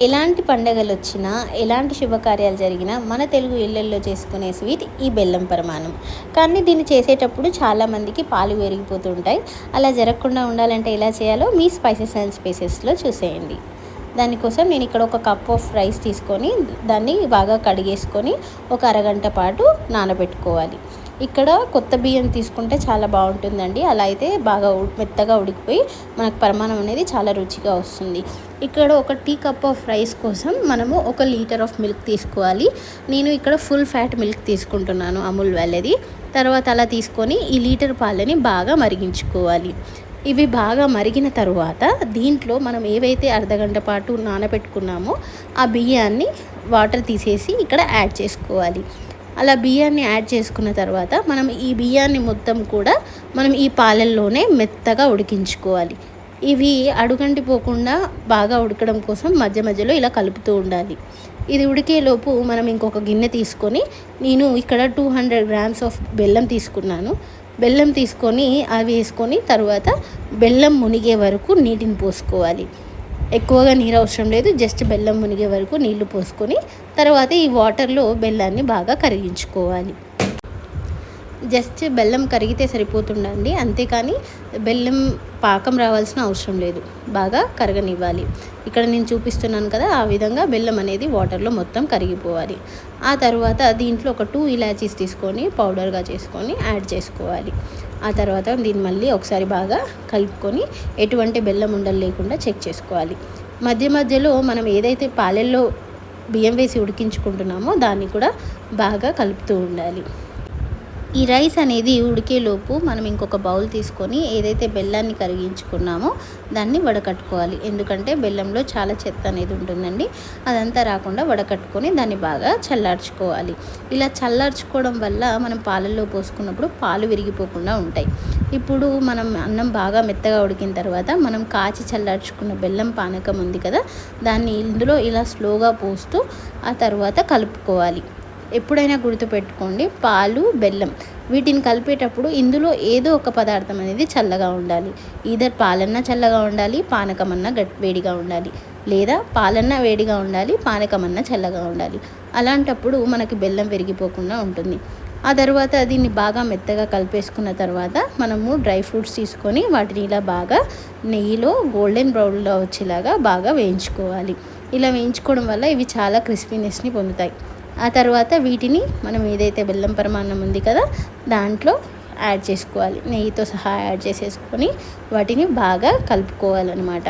ఎలాంటి పండగలు వచ్చినా ఎలాంటి శుభకార్యాలు జరిగినా మన తెలుగు ఇళ్ళల్లో చేసుకునే స్వీట్ ఈ బెల్లం పరమాణం కానీ దీన్ని చేసేటప్పుడు చాలామందికి పాలు పెరిగిపోతుంటాయి అలా జరగకుండా ఉండాలంటే ఎలా చేయాలో మీ స్పైసెస్ అండ్ స్పైసెస్లో చూసేయండి. దానికోసం నేను ఇక్కడ ఒక కప్ ఆఫ్ రైస్ తీసుకొని దాన్ని బాగా కడిగేసుకొని ఒక అరగంట పాటు నానబెట్టుకోవాలి. ఇక్కడ కొత్త బియ్యం తీసుకుంటే చాలా బాగుంటుందండి. అలా అయితే బాగా మెత్తగా ఉడికిపోయి మనకు పరిమాణం అనేది చాలా రుచిగా వస్తుంది. ఇక్కడ ఒక టీ కప్ ఆఫ్ రైస్ కోసం మనము ఒక లీటర్ ఆఫ్ మిల్క్ తీసుకోవాలి. నేను ఇక్కడ ఫుల్ ఫ్యాట్ మిల్క్ తీసుకుంటున్నాను అమూల్ వాళ్ళది తర్వాత అలా తీసుకొని ఈ లీటర్ పాలని బాగా మరిగించుకోవాలి. ఇవి బాగా మరిగిన తరువాత దీంట్లో మనం ఏవైతే అర్ధగంట పాటు నానబెట్టుకున్నామో ఆ బియ్యాన్ని వాటర్ తీసేసి ఇక్కడ యాడ్ చేసుకోవాలి. అలా బియ్యాన్ని యాడ్ చేసుకున్న తర్వాత మనం ఈ బియ్యాన్ని మొత్తం కూడా మనం ఈ పాలల్లోనే మెత్తగా ఉడికించుకోవాలి. ఇవి అడుగంటి పోకుండా బాగా ఉడకడం కోసం మధ్య మధ్యలో ఇలా కలుపుతూ ఉండాలి. ఇది ఉడికేలోపు మనం ఇంకొక గిన్నె తీసుకొని నేను ఇక్కడ టూ హండ్రెడ్ గ్రామ్స్ ఆఫ్ బెల్లం తీసుకున్నాను. బెల్లం తీసుకొని అవి వేసుకొని తర్వాత బెల్లం మునిగే వరకు నీటిని పోసుకోవాలి. ఎక్కువగా నీరు అవసరం లేదు జస్ట్ బెల్లం మునిగే వరకు నీళ్ళు పోసుకొని తర్వాత ఈ వాటర్లో బెల్లాన్ని బాగా కరిగించుకోవాలి. జస్ట్ బెల్లం కరిగితే సరిపోతుండండి అంతేకాని బెల్లం పాకం రావాల్సిన అవసరం లేదు బాగా కరగనివ్వాలి. ఇక్కడ నేను చూపిస్తున్నాను కదా ఆ విధంగా బెల్లం అనేది వాటర్లో మొత్తం కరిగిపోవాలి. ఆ తర్వాత దీంట్లో ఒక టూ ఇలాచీస్ తీసుకొని పౌడర్గా చేసుకొని యాడ్ చేసుకోవాలి. ఆ తర్వాత దీన్ని మళ్ళీ ఒకసారి బాగా కలుపుకొని ఎటువంటి బెల్లం ఉండలు లేకుండా చెక్ చేసుకోవాలి. మధ్య మధ్యలో మనం ఏదైతే పాలెల్లో బియ్యం వేసి ఉడికించుకుంటున్నామో దాన్ని కూడా బాగా కలుపుతూ ఉండాలి. ఈ రైస్ అనేది ఉడికేలోపు మనం ఇంకొక బౌల్ తీసుకొని ఏదైతే బెల్లాన్ని కరిగించుకున్నామో దాన్ని వడకట్టుకోవాలి. ఎందుకంటే బెల్లంలో చాలా చెత్త అనేది ఉంటుందండి. అదంతా రాకుండా వడకట్టుకొని దాన్ని బాగా చల్లార్చుకోవాలి. ఇలా చల్లార్చుకోవడం వల్ల మనం పాలల్లో పోసుకున్నప్పుడు పాలు విరిగిపోకుండా ఉంటాయి. ఇప్పుడు మనం అన్నం బాగా మెత్తగా ఉడికిన తర్వాత మనం కాచి చల్లార్చుకున్న బెల్లం పానకం ఉంది కదా దాన్ని ఇందులో ఇలా స్లోగా పోస్తూ ఆ తర్వాత కలుపుకోవాలి. ఎప్పుడైనా గుర్తుపెట్టుకోండి పాలు బెల్లం వీటిని కలిపేటప్పుడు ఇందులో ఏదో ఒక పదార్థం అనేది చల్లగా ఉండాలి. ఈధర్ పాలన్నా చల్లగా ఉండాలి పానకమన్నా గట్ వేడిగా ఉండాలి. లేదా పాలన్నా వేడిగా ఉండాలి పానకమన్నా చల్లగా ఉండాలి. అలాంటప్పుడు మనకి బెల్లం పెరిగిపోకుండా ఉంటుంది. ఆ తర్వాత దీన్ని బాగా మెత్తగా కలిపేసుకున్న తర్వాత మనము డ్రై ఫ్రూట్స్ తీసుకొని వాటిని ఇలా బాగా నెయ్యిలో గోల్డెన్ బ్రౌన్లో వచ్చేలాగా బాగా వేయించుకోవాలి. ఇలా వేయించుకోవడం వల్ల ఇవి చాలా క్రిస్పీనెస్ని పొందుతాయి. ఆ తర్వాత వీటిని మనం ఏదైతే బెల్లం పరమాన్నం ఉంది కదా దాంట్లో యాడ్ చేసుకోవాలి. నెయ్యితో సహా యాడ్ చేసేసుకొని వాటిని బాగా కలుపుకోవాలన్నమాట.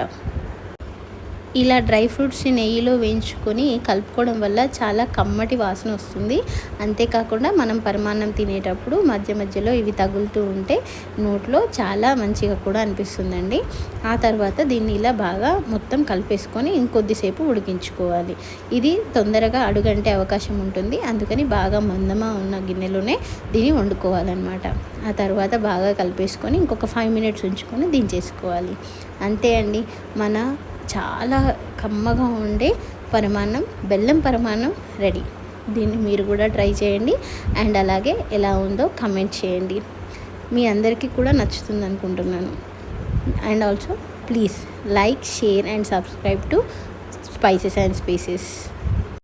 ఇలా డ్రై ఫ్రూట్స్ని నెయ్యిలో వేయించుకొని కలుపుకోవడం వల్ల చాలా కమ్మటి వాసన వస్తుంది. అంతేకాకుండా మనం పరమాన్నం తినేటప్పుడు మధ్య మధ్యలో ఇవి తగులుతూ ఉంటే నోట్లో చాలా మంచిగా కూడా అనిపిస్తుందండి. ఆ తర్వాత దీన్ని ఇలా బాగా మొత్తం కలిపేసుకొని ఇంకొద్దిసేపు ఉడికించుకోవాలి. ఇది తొందరగా అడుగంటే అవకాశం ఉంటుంది. అందుకని బాగా మందమా ఉన్న గిన్నెలోనే దీన్ని వండుకోవాలన్నమాట. ఆ తర్వాత బాగా కలిపేసుకొని ఇంకొక ఫైవ్ మినిట్స్ ఉంచుకొని దించేసుకోవాలి. అంతే అండి. మన చాలా కమ్మగా ఉండే పరమాన్నం బెల్లం పరమాన్నం రెడీ. దీన్ని మీరు కూడా ట్రై చేయండి. అండ్ అలాగే ఎలా ఉందో కమెంట్ చేయండి. మీ అందరికీ కూడా నచ్చుతుంది అనుకుంటున్నాను. And also please like share and subscribe to spices and species.